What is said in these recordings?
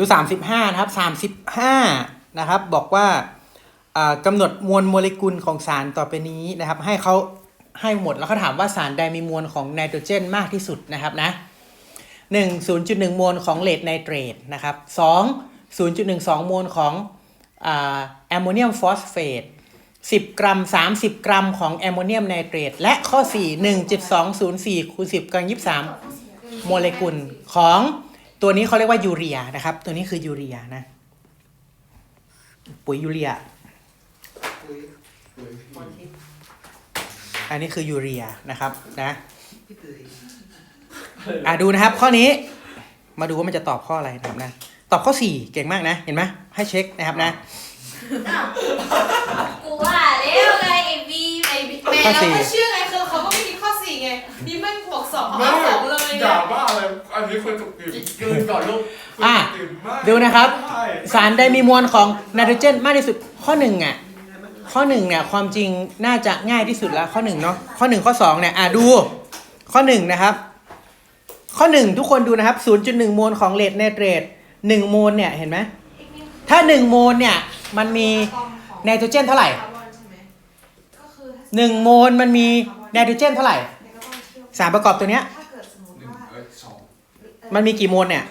ดู 35 นะครับ 35 นะครับ บอกว่าอ่ากำหนดมวลโมเลกุลของสารต่อไปนี้นะครับ ให้เขาให้หมดแล้วเขาถามว่าสารใดมีมวลของไนโตรเจนมากที่สุดนะครับนะ1 0.1มวลของเลดไนเตรตนะครับ2 0.12มวลของแอมโมเนียมฟอสเฟต10กรัม30กรัมของแอมโมเนียมไนเตรตและข้อ4 1.204คูณ10กำลัง23โมเลกุลของ ตัวนี้เขาเรียกว่ายูเรียนะครับ ตัวนี้คือยูเรียนะ ปุ๋ยยูเรีย อันนี้คือยูเรียนะครับนะอะดูนะครับ ข้อนี้มาดูว่ามันจะตอบข้ออะไรนะครับนะตอบข้อ4เก่งมากนะ เห็นไหมให้เช็คนะครับนะอ้าวกูว่าแล้วไงไอ้บีไอ้บีแม่ข้อเราสี่ไม่เชื่อไงคือเขาก็ไม่คิดข้อสี่ไงนี่แม่งบอก สองเขาเอาสองเลยไงด่าบ้าอะไรอันนี้ควรถูกตื่นกลืนก่อนลูกอะตื่นมากดูนะครับ ใช่สารใดมีมวลของไนโตรเจนมากที่สุดข้อหนึ่งอะข้อหนึ่งเนี่ยความจริงน่าจะง่ายที่สุดแล้วข้อหนึ่งเนาะข้อหนึ่งข้อสองเนี่ยอะดูข้อหนึ่งนะครับ ข้อหนึ่งทุกคนดูนะครับ 0.1โมลของเลดไนเตรต1โมลเนี่ยเห็นไหมถ้า 1 โมลเนี่ยมันมีไนโตรเจนเท่าไหร่ก็คือ1โมลมันมีไนโตรเจนเท่าไหร่ สารประกอบตัวเนี้ย ถ้าเกิดสมมติหนึ่งว่าเอ้ยสองมันมีกี่โมลเนี่ย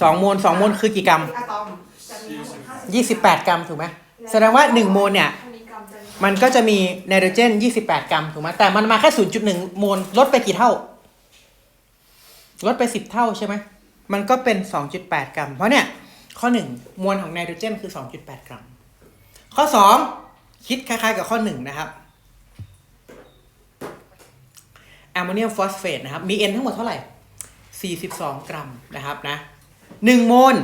สองโมลสองโมลคือกี่กรัม อะตอมจะมีทั้งหมดห้าสิบ28 กรัมถูกไหม แสดงว่า1โมลเนี่ยมิลลิกรัมจะมีมันก็จะมีไนโตรเจน 28 กรัมถูกไหมแต่มันมาแค่ 0.1 โมลลดไปกี่เท่า ลดไป 10 เท่าใช่ไหม มันก็เป็น 2.8 กรัม เพราะเนี่ย ข้อ 1 มวลของไนโตรเจนคือ 2.8 กรัม ข้อ 2 คิดคล้ายๆกับข้อ 1 นะครับ แอมโมเนียมฟอสเฟตนะครับ มี N ทั้งหมดเท่าไหร่ 42 กรัมนะครับนะ1โมล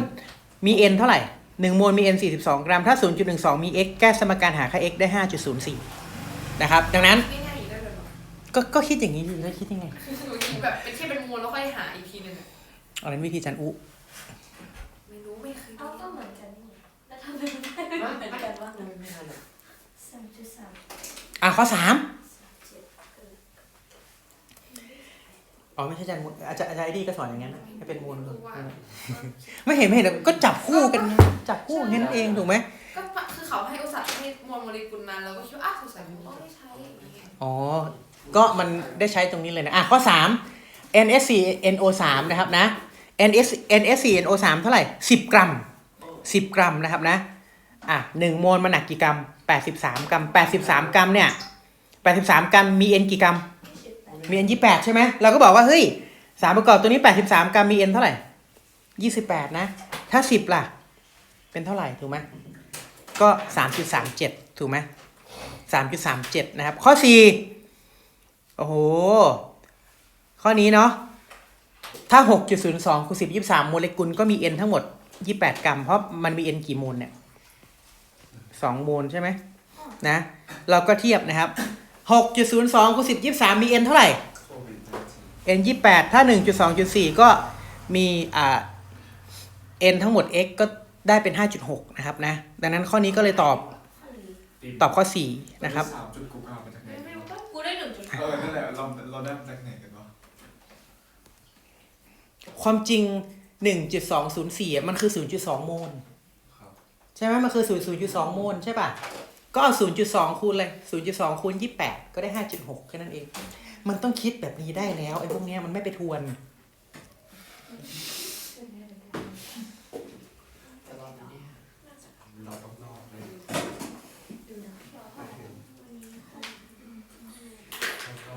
มี N เท่าไหร่ 1 โมลมี N 42 กรัม ถ้า 0.12 มี x แก้สมการหาค่า x ได้ 5.04 นะครับ ดังนั้นง่ายๆได้เลยเหรอก็ก็คิดอย่างนี้อยู่แล้วคิดยังไงคือหนูคิดแบบเป็นแค่เป็นมวลแล้วค่อยหาอีกทีหนึงอะอันนั้นวิธีจันอุ ไม่รู้ไม่เคยเอาก็เหมือนกันนี่แล้วทำไมมันได้ไม่เหมือนกันวะสามจุดสามอะข้อ 3 เจ็ดเออ อ๋อไม่ใช่จันมุอาจารย์อาจารย์ไอดีก็สอนอย่างนั้นนะให้เป็นมูลเลยว่าไม่เห็นไม่เห็นก็จับคู่กันไงจับคู่กันแค่นั้นเองถูกไหมก็คือเขาให้อุตส่าห์ให้มวลโมเลกุลมาแล้วก็คิดว่าอ้าวสงสัยมันต้องได้ใช้อย่างนี้ไงอ๋อ ก็มันได้ใช้ตรงนี้เลยนะอะข้อ 3 NSC NO3 นะครับนะ NS NSC NO3 เท่าไหร่ 10 กรัม 10 กรัมนะครับนะอะ1โมลมันหนักกี่กรัม 83 กรัม 83 กรัมเนี่ย 83 กรัมมี N กี่กรัม มี N 28ใช่ไหมเราก็บอกว่าเฮ้ยสารประกอบตัวนี้83กรัมมี N เท่าไหร่28นะ ถ้า10ล่ะ เป็นเท่าไหร่ถูกไหมก็3.37ถูกไหม3.37นะครับ ข้อ4โอ้โห ข้อนี้เนาะถ้า 6.02คูณ10 23 โมเลกุลก็มี N ทั้งหมด 28 กรัม เพราะมันมี N กี่โมลเนี่ย2โมลใช่ไหมนะ เราก็เทียบนะครับ 6.02คูณ10 23มี N เท่าไหร่โควิด19 N 28ถ้า1.2.4ก็มีอ่า N ทั้งหมด x ก็ได้เป็น5.6นะครับนะ ดังนั้นข้อนี้ก็เลยตอบตอบข้อ4นะครับสามจุดกูเอามาจากไหนไม่รู้ว่ากูได้หนึ่งจุดเออนั่นแหละเราเราได้มาจากไหนกันวะความจริง1.204อะมันคือ0.2โมลครับใช่ไหมมันคือ0.2โมลใช่ป่ะ ก็เอา 0.2 คูณเลย 0.2 คูณ 28 ก็ได้ 5.6 แค่นั้นเอง มันต้องคิดแบบนี้ได้แล้ว ไอ้พวกเนี้ยมันไม่ไปทวนเราต้องรอบเลยแล้วก็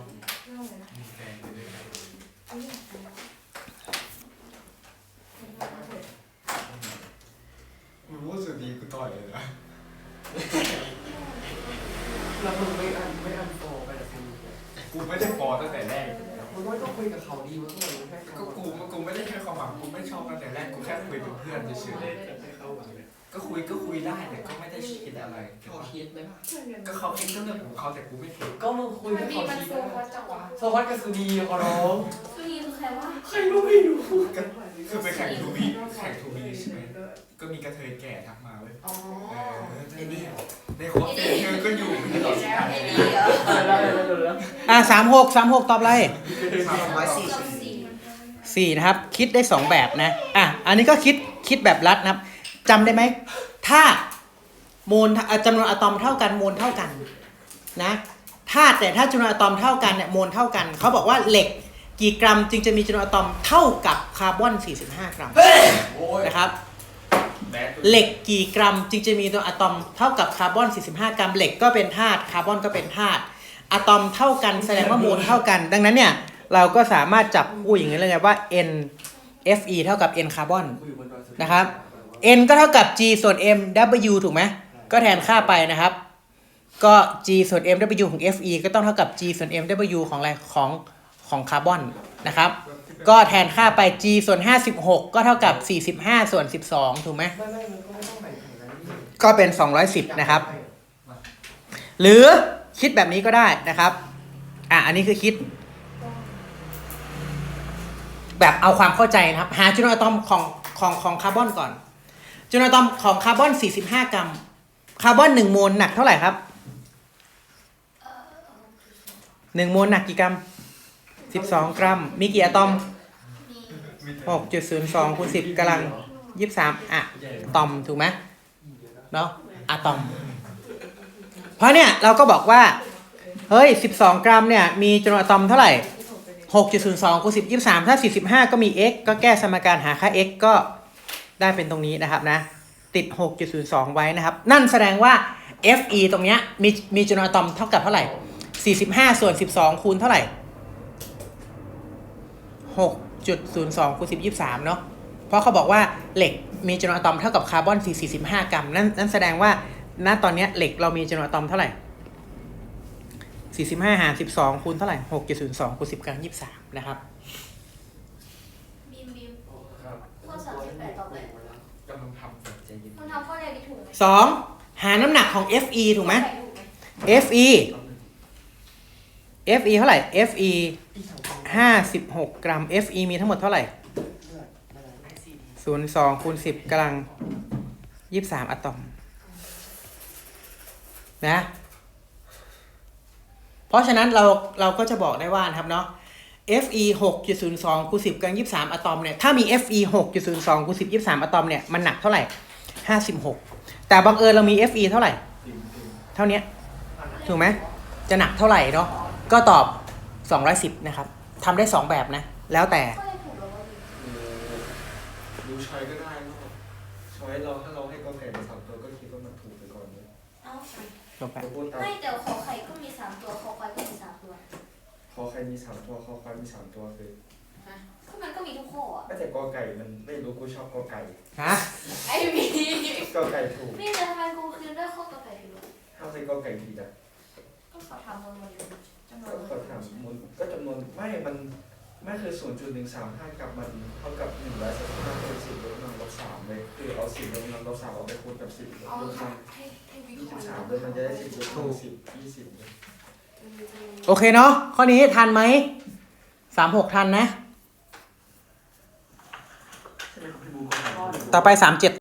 มีแฟนไปด้วยกันมึงรู้สึกดีกูต่อยเลยนะ แล้วมึงไม่อันไม่อันโฟไปแต่คุณกูไม่ได้ฟอตั้งแต่แรกมึงไม่ต้องคุยกับเขาดีมึงต้องรู้แค่ก็กูกูไม่ได้แค่ความหวังกูไม่ชอบตั้งแต่แรกกูแค่คุยเป็นเพื่อนเฉยให้เขาหวังเลยๆ ก็คุยก็คุยได้แต่ก็ไม่ได้คิดอะไรเขาคิดไหมล่ะก็เขาคิดก็เรื่องของเขาแต่กูไม่คิดก็มึงคุยมักับนมีเขามันคิดโซวัดจังหวะสวัสดิ์กับสุนีขอร้องคือนี่คือใครวะใครก็ไม่รู้ก็คือไปแข่งทูบีแข่งทูบีใช่ไหมก็มีกระเทยแก่ทักมาเว้ยอ๋อเออในนี้ในคอร์สเธอก็อยู่ไม่ตลอดสิบไอ้นี่เหรอได้แล้วได้แล้วอะ36 36ตอบอะไรสามร้อยสี่กับสิบสี่4นะครับ คิดได้2แบบนะอะอะ อันนี้ก็คิดคิดแบบรัดนะครับ จำได้ไหม ถ้าโมลอะจำนวนอะตอมเท่ากันโมลเท่ากันนะถ้าแต่ถ้าจำนวนอะตอมเท่ากันเนี่ยโมลเท่ากันเขาบอกว่าเหล็กกี่กรัมจึงจะมีจำนวนอะตอมเท่ากับคาร์บอน 45 กรัมโอ้ยนะครับแบดเหล็กกี่กรัมจึงจะมีตัวอะตอมเท่ากับคาร์บอน 45 กรัม เหล็กก็เป็นธาตุคาร์บอนก็เป็นธาตุอะตอมเท่ากันแสดงว่าโมลเท่ากัน ดังนั้นเนี่ยเราก็สามารถจับคู่อย่างนี้เลยว่า N Fe เท่ากับ N คาร์บอนนะครับ N ก็เท่ากับ G ส่วน M W ถูกไหม ก็แทนค่าไปนะครับ ก็ G ส่วน M W ของ Fe ก็ต้องเท่ากับ G ส่วน M W ของอะไรของของคาร์บอนนะครับ ก็แทนค่าไป G ส่วน 56 ก็เท่ากับ 45 ส่วน 12 ถูกไหมไม่ไม่มันก็ไม่ต้องแบ่งแข่งกันนี่ก็เป็น 210 นะครับ หรือคิดแบบนี้ก็ได้นะครับ อะ อันนี้คือคิด แบบเอาความเข้าใจนะครับ หาจุลอะตอมของของของคาร์บอนก่อน จุลอะตอมของคาร์บอน 45 กรัม คาร์บอน 1 โมลหนักเท่าไหร่ครับ1โมลหนักกี่กรัม 12 กรัม มีกี่อะตอม 6.02คูณ10กำลัง 23 อะตอมถูกไหมเนาะอะตอม เพราะเนี่ยเราก็บอกว่า เฮ้ย 12 กรัมเนี่ย มีจำนวนอะตอมเท่าไหร่6.02คูณ10 23 ถ้า 45 ก็มี x ก็แก้สมการหาค่า x ก็ ได้เป็นตรงนี้นะครับนะติด 6.02 ไว้นะครับ นั่นแสดงว่า fe ตรงเนี้ยมีมีจำนวนอะตอมเท่ากับเท่าไหร่ 45 ส่วน 12 คูณเท่าไหร่ 6.02 คูณ 10 23 เนาะเพราะเขาบอกว่าเหล็กมีจำนวนอะตอมเท่ากับคาร์บอน 45 กรัม นั่นนั่นแสดงว่าณตอนเนี้ยเหล็กเรามีจำนวนอะตอมเท่าไหร่ 45 หาร 12 คูณเท่าไหร่ 6.02 คูณ 10 กลัง23 นะครับมบีม ครับ ข้อสามสิบแปดตอบเลย กำลังทำแบบใจเย็น มันทำข้ สอแรกนี่ถูกไหาน้ำหนักของ Fe ถูกไหม Fe Fe เท่าไหร่ Fe อีกสองกกรัม Fe มีทั้งหมดเท่าไหร่ศูนย์สองคูณสิบกำลังยี่สิบสามอะตอม นะ เพราะฉะนั้นเราเราก็จะบอกได้ว่านะครับเนาะ Fe 6.02คูณ10กำลัง23 อะตอมเนี่ย ถ้ามี Fe 6.02คูณ10 23 อะตอมเนี่ย มันหนักเท่าไหร่ 56 แต่บังเอิญเรามี Fe เท่าไหร่ เท่าเนี้ยถูกไหมจะหนักเท่าไหร่เนาะก็ตอบ 210 นะครับทำได้ 2 แบบนะ แล้วแต่ข้อแรกถูกแล้วว่าบีมดูช้อยก็ได้เนอะช้อยเราถ้าเราให้กอไก่มาสามตัวก็คิดว่ามันถูกไปก่อนเลยเอ้าจบไปเราพูดตามไม่แต่ขอไข่ก็มีสามตัว ขอควายก็มีสามตัว คอใครมีสามตัวคอควายมีสามตัวคือ ก็มันก็มีทุกข้ออะไม่แต่กอไก่มันไม่รู้กูชอบกอไก่ฮะไอ้บีกอไก่ถูกนี่แต่ทำไมกูคืนได้ข้อกับไข่ผิดวะถ้าใส่กอไก่ผิดอะก็ขอถามมันมันจำนวก็นขอถามมูลก็จำนวนไม่มันไม่คือศูนย์จุดหนึ่งสามห้ากับมันเท่ากับหนึ่งร้อยสิบห้าคูณสิบลบกำลังลบสามเลยคือเอาสิบลบกำลังลบสามเอาไปคูณกับสิบลบเอาลบสามให้ให้วิยี่เคสิราะบห์สามเลยมันจะได้สิบลบกำลังสิบยี่สิบเลย โอเคเนาะข้อนี้ทันไหมสามหกทันนะ ใช่ไหมครับพี่บูมก็ ต่อไปสามเจ็ด